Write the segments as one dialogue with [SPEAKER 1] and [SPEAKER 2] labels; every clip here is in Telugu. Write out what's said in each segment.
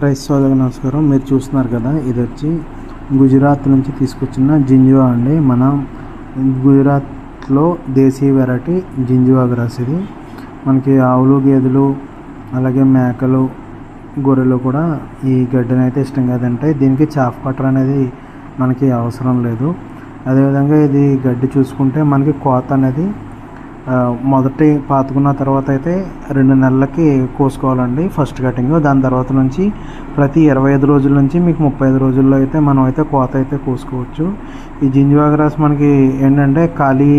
[SPEAKER 1] రైస్ సోదరు నమస్కారం. మీరు చూస్తున్నారు కదా ఇది వచ్చి గుజరాత్ నుంచి తీసుకొచ్చిన జింజువా అండి. మన గుజరాత్లో దేశీయ వెరైటీ జింజువా గ్రాస్ ఇది. మనకి ఆవులు గేదెలు అలాగే మేకలు గొర్రెలు కూడా ఈ గడ్డిని అయితే ఇష్టంగా తింటాయి. దీనికి చాఫ్ కట్టర్ అనేది మనకి అవసరం లేదు. అదేవిధంగా ఇది గడ్డి చూసుకుంటే మనకి కోత అనేది మొదటి పాతుకున్న తర్వాత అయితే రెండు నెలలకి కోసుకోవాలండి ఫస్ట్ కటింగ్. దాని తర్వాత నుంచి ప్రతి ఇరవై ఐదు రోజుల నుంచి మీకు ముప్పై ఐదు రోజుల్లో అయితే మనం అయితే కోత అయితే కోసుకోవచ్చు. ఈ జింజువా గ్రాస్ మనకి ఏంటంటే ఖాళీ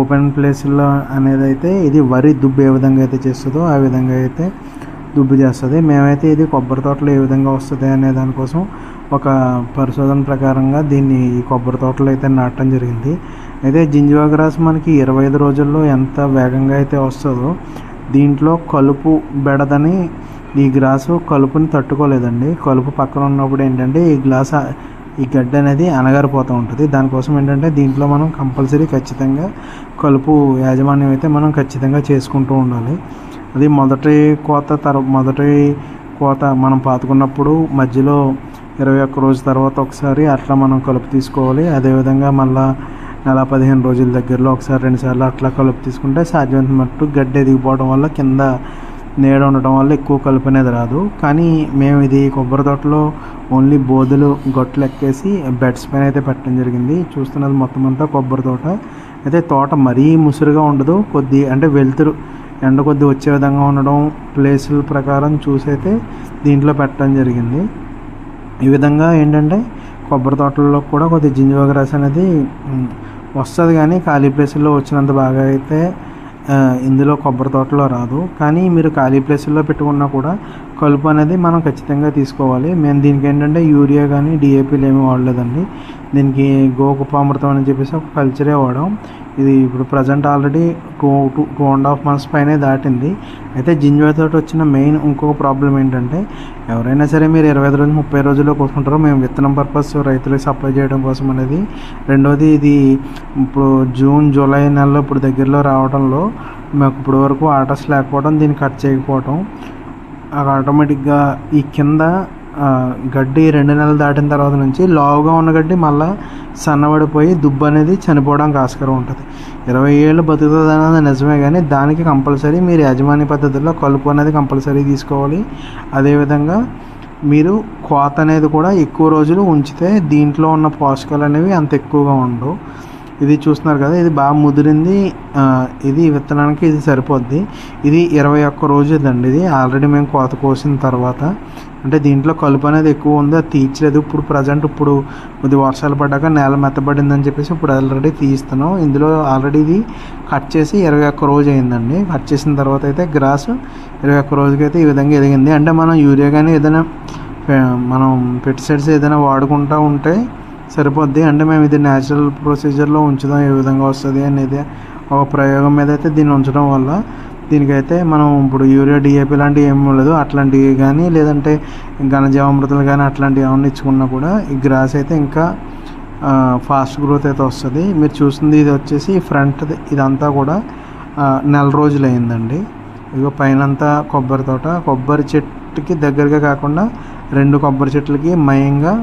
[SPEAKER 1] ఓపెన్ ప్లేస్లో అనేది అయితే ఇది వరి దుబ్బు ఏ విధంగా అయితే చేస్తుందో ఆ విధంగా అయితే దుబ్బు చేస్తుంది. మేమైతే ఇది కొబ్బరి తోటలో ఏ విధంగా వస్తుంది అనే దానికోసం ఒక పరిశోధన ప్రకారంగా దీన్ని ఈ కొబ్బరి తోటలో అయితే నాటడం జరిగింది. అయితే జింజువా గ్రాస్ మనకి ఇరవై ఐదు రోజుల్లో ఎంత వేగంగా అయితే వస్తుందో దీంట్లో కలుపు బెడదని ఈ గ్రాసు కలుపుని తట్టుకోలేదండి. కలుపు పక్కన ఉన్నప్పుడు ఏంటంటే ఈ గ్లాస్ ఈ గడ్డి అనేది అనగారిపోతూ ఉంటుంది. దానికోసం ఏంటంటే దీంట్లో మనం కంపల్సరీ ఖచ్చితంగా కలుపు యాజమాన్యం అయితే మనం ఖచ్చితంగా చేసుకుంటూ ఉండాలి. అది మొదటి కోత తర్వా మొదటి కోత మనం పాతుకున్నప్పుడు మధ్యలో ఇరవై ఒక్క రోజు తర్వాత ఒకసారి అట్లా మనం కలుపు తీసుకోవాలి. అదేవిధంగా మళ్ళా నెల పదిహేను రోజుల దగ్గరలో ఒకసారి రెండుసార్లు అట్లా కలుపు తీసుకుంటే సాధ్యమైనంత మట్టు గడ్డి ఎదిగిపోవడం వల్ల కింద నీడ ఉండటం వల్ల ఎక్కువ కలుపు అనేది రాదు. కానీ మేము ఇది కొబ్బరి తోటలో ఓన్లీ బోధులు గొట్లు ఎక్కేసి బెడ్స్ పైన అయితే పెట్టడం జరిగింది. చూస్తున్నది మొత్తం అంతా కొబ్బరి తోట. అయితే తోట మరీ ముసురుగా ఉండదు. కొద్ది అంటే వెలుతురు ఎండ కొద్ది వచ్చే విధంగా ఉండడం ప్లేసుల ప్రకారం చూసైతే దీంట్లో పెట్టడం జరిగింది. ఈ విధంగా ఏంటంటే కొబ్బరి తోటల్లో కూడా కొద్ది జింజువా గ్రాస్ అనేది వస్తుంది కానీ ఖాళీ ప్లేసుల్లో వచ్చినంత బాగా అయితే ఇందులో కొబ్బరి తోటలో రాదు. కానీ మీరు ఖాళీ ప్లేసుల్లో పెట్టుకున్నా కూడా కలుపు అనేది మనం ఖచ్చితంగా తీసుకోవాలి. మేము దీనికి ఏంటంటే యూరియా కానీ డిఏపీలు ఏమి వాడలేదండి. దీనికి గోకుపామృతం అని చెప్పేసి ఒక కల్చరే వాడాం. ఇది ఇప్పుడు present already two two two and half months పైనే దాటింది. అయితే జింజువా తోటి వచ్చిన మెయిన్ ఇంకొక ప్రాబ్లం ఏంటంటే ఎవరైనా సరే మీరు ఇరవై ఐదు రోజులు ముప్పై రోజుల్లో కోసుకుంటారో మేము విత్తనం పర్పస్ రైతులకు సప్లై చేయడం కోసం అనేది. రెండోది ఇది ఇప్పుడు జూన్ జూలై నెలలో ఇప్పుడు దగ్గరలో రావడంలో మాకు ఇప్పుడు వరకు ఆర్డర్స్ లేకపోవడం దీన్ని కట్ చేయకపోవడం. ఆటోమేటిక్గా ఈ కింద గడ్డి రెండు నెలలు దాటిన తర్వాత నుంచి లావుగా ఉన్న గడ్డి మళ్ళీ సన్నబడిపోయి దుబ్బు అనేది చనిపోవడానికి ఆస్కారం ఉంటుంది. ఇరవై ఏళ్ళు బతుకుతుంది అనేది నిజమే కానీ దానికి కంపల్సరీ మీరు యాజమాన్య పద్ధతిలో కలుపు అనేది కంపల్సరీ తీసుకోవాలి. అదేవిధంగా మీరు కోత అనేది కూడా ఎక్కువ రోజులు ఉంచితే దీంట్లో ఉన్న పోషకాలు అనేవి అంత ఎక్కువగా ఉండవు. ఇది చూస్తున్నారు కదా ఇది బాగా ముదిరింది. ఇది విత్తనానికి ఇది సరిపోద్ది. ఇది ఇరవై ఒక్క రోజు ఇదండి ఇది. ఆల్రెడీ మేము కోత కోసిన తర్వాత. అంటే దీంట్లో కలుపు అనేది ఎక్కువ ఉంది అది తీర్చలేదు ఇప్పుడు ప్రజెంట్ ఇప్పుడు కొద్ది వర్షాలు పడ్డాక నేల మెత్తబడిందని చెప్పేసి ఇప్పుడు ఆల్రెడీ తీస్తున్నాం. ఇందులో ఆల్రెడీ ఇది కట్ చేసి ఇరవై ఒక్క రోజు అయిందండి కట్ చేసిన తర్వాత అయితే గ్రాస్ ఇరవై ఒక్క రోజుకి అయితే ఈ విధంగా ఎదిగింది. అంటే మనం యూరియా కానీ ఏదైనా మనం పెస్టిసైడ్స్ ఏదైనా వాడుకుంటూ ఉంటే సరిపోద్ది. అంటే మేము ఇది న్యాచురల్ ప్రొసీజర్లో ఉంచుదాం ఏ విధంగా వస్తుంది అనేది ఒక ప్రయోగం మీద అయితే దీన్ని ఉంచడం వల్ల దీనికైతే మనం ఇప్పుడు యూరియా డిఏపి లాంటివి ఏమీ లేదు అట్లాంటివి కానీ లేదంటే ఘనజీవామృతాలు కానీ అట్లాంటివి ఏమన్నా ఇచ్చుకున్నా కూడా ఈ గ్రాస్ అయితే ఇంకా ఫాస్ట్ గ్రోత్ అయితే వస్తుంది. మీరు చూసింది ఇది వచ్చేసి ఫ్రంట్ ఇదంతా కూడా నెల రోజులు అయిందండి. ఇగో పైనంతా కొబ్బరి తోట. కొబ్బరి చెట్టుకి దగ్గరగా కాకుండా రెండు కొబ్బరి చెట్లకి మయంగా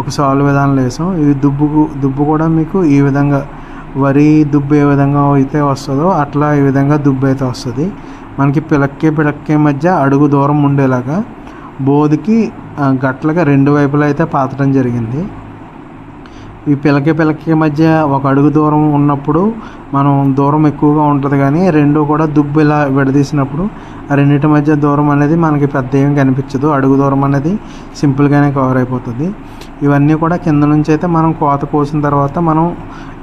[SPEAKER 1] ఒక సాలు విధానంలో వేసాం ఇది దుబ్బుకు దుబ్బు కూడా మీకు ఈ విధంగా వరి దుబ్బు ఏ విధంగా అయితే వస్తుందో అట్లా ఈ విధంగా దుబ్బు అయితే వస్తుంది. మనకి పిలక్కే పిలక్కే మధ్య అడుగు దూరం ఉండేలాగా బోధికి గట్లగా రెండు వైపులా అయితే పాతడం జరిగింది. ఈ పిలక పిలక మధ్య ఒక అడుగు దూరం ఉన్నప్పుడు మనం దూరం ఎక్కువగా ఉంటుంది కానీ రెండు కూడా దుబ్బు ఇలా విడదీసినప్పుడు ఆ రెండింటి మధ్య దూరం అనేది మనకి పెద్ద ఏం కనిపించదు. అడుగు దూరం అనేది సింపుల్గానే కవర్ అయిపోతుంది. ఇవన్నీ కూడా కింద నుంచి అయితే మనం కోత కోసిన తర్వాత మనం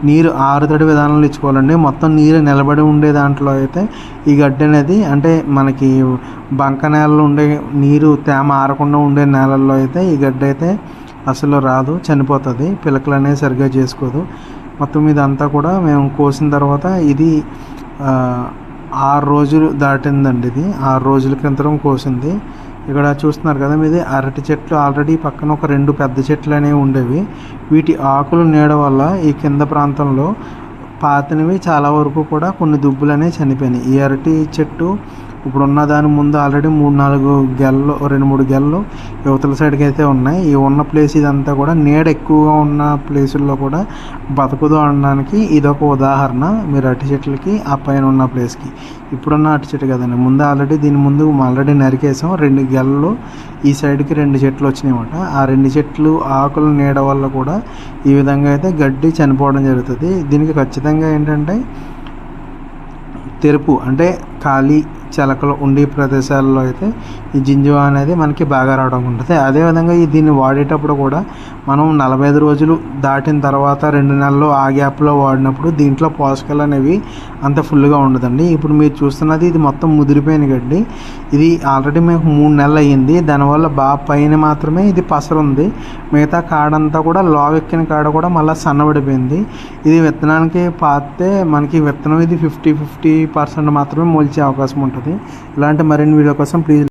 [SPEAKER 1] నీరు ఆరుతడి విధానంలో ఇచ్చుకోవాలండి. మొత్తం నీరు నిలబడి ఉండే దాంట్లో అయితే ఈ గడ్డి అనేది అంటే మనకి బంక నేలలో ఉండే నీరు తేమ ఆరకుండా ఉండే నేలల్లో అయితే ఈ గడ్డి అయితే అసలు రాదు చనిపోతుంది పిలకలు అనేది సరిగ్గా చేసుకోదు. మొత్తం ఇదంతా కూడా మేము కోసిన తర్వాత ఇది ఆరు రోజులు దాటిందండి ఇది. ఆరు రోజుల క్రితం కోసింది. ఇక్కడ చూస్తున్నారు కదా మీది అరటి చెట్లు ఆల్రెడీ పక్కన ఒక రెండు పెద్ద చెట్లు అనేవి ఉండేవి. వీటి ఆకులు నీడ వల్ల ఈ కింద ప్రాంతంలో పాతనివి చాలా వరకు కూడా కొన్ని దుబ్బులు అనేవి చనిపోయినాయి. ఈ అరటి చెట్టు ఇప్పుడు ఉన్న దాని ముందు ఆల్రెడీ మూడు నాలుగు గెలలు రెండు మూడు గెలలు యువతల సైడ్కి అయితే ఉన్నాయి. ఈ ఉన్న ప్లేస్ ఇదంతా కూడా నీడ ఎక్కువగా ఉన్న ప్లేసుల్లో కూడా బతకదు అనడానికి ఇదొక ఉదాహరణ. మీరు అరటి చెట్లకి ఆ పైన ఉన్న ప్లేస్కి ఇప్పుడున్న అటు చెట్టు కదండి. ముందు ఆల్రెడీ దీని ముందు ఆల్రెడీ నరికేసాం. రెండు గెలలు ఈ సైడ్కి రెండు చెట్లు వచ్చినాయన్నమాట ఆ రెండు చెట్లు ఆకుల నీడ వల్ల కూడా ఈ విధంగా అయితే గడ్డి చనిపోవడం జరుగుతుంది. దీనికి ఖచ్చితంగా ఏంటంటే తెరుపు అంటే ఖాళీ చిలకలు ఉండే ప్రదేశాల్లో అయితే ఈ జింజువా అనేది మనకి బాగా రావడం ఉంటుంది. అదేవిధంగా ఈ దీన్ని వాడేటప్పుడు కూడా మనం నలభై ఐదు రోజులు దాటిన తర్వాత రెండు నెలలు ఆ గ్యాప్లో వాడినప్పుడు దీంట్లో పోషకాలు అనేవి అంత ఫుల్గా ఉండదండి. ఇప్పుడు మీరు చూస్తున్నది ఇది మొత్తం ముదిరిపోయిన గడ్డి ఇది ఆల్రెడీ మీకు మూడు నెలలు అయ్యింది. దానివల్ల బాగా పైన మాత్రమే ఇది పసరు ఉంది. మిగతా కాడంతా కూడా లావెక్కిన కాడ కూడా మళ్ళీ సన్నబడిపోయింది. ఇది విత్తనానికి పాతే మనకి విత్తనం ఇది ఫిఫ్టీ ఫిఫ్టీ పర్సెంట్ మాత్రమే మొలిచే అవకాశం ఉంటుంది. ఇలాంటి మరిన్ని వీడియో కోసం ప్లీజ్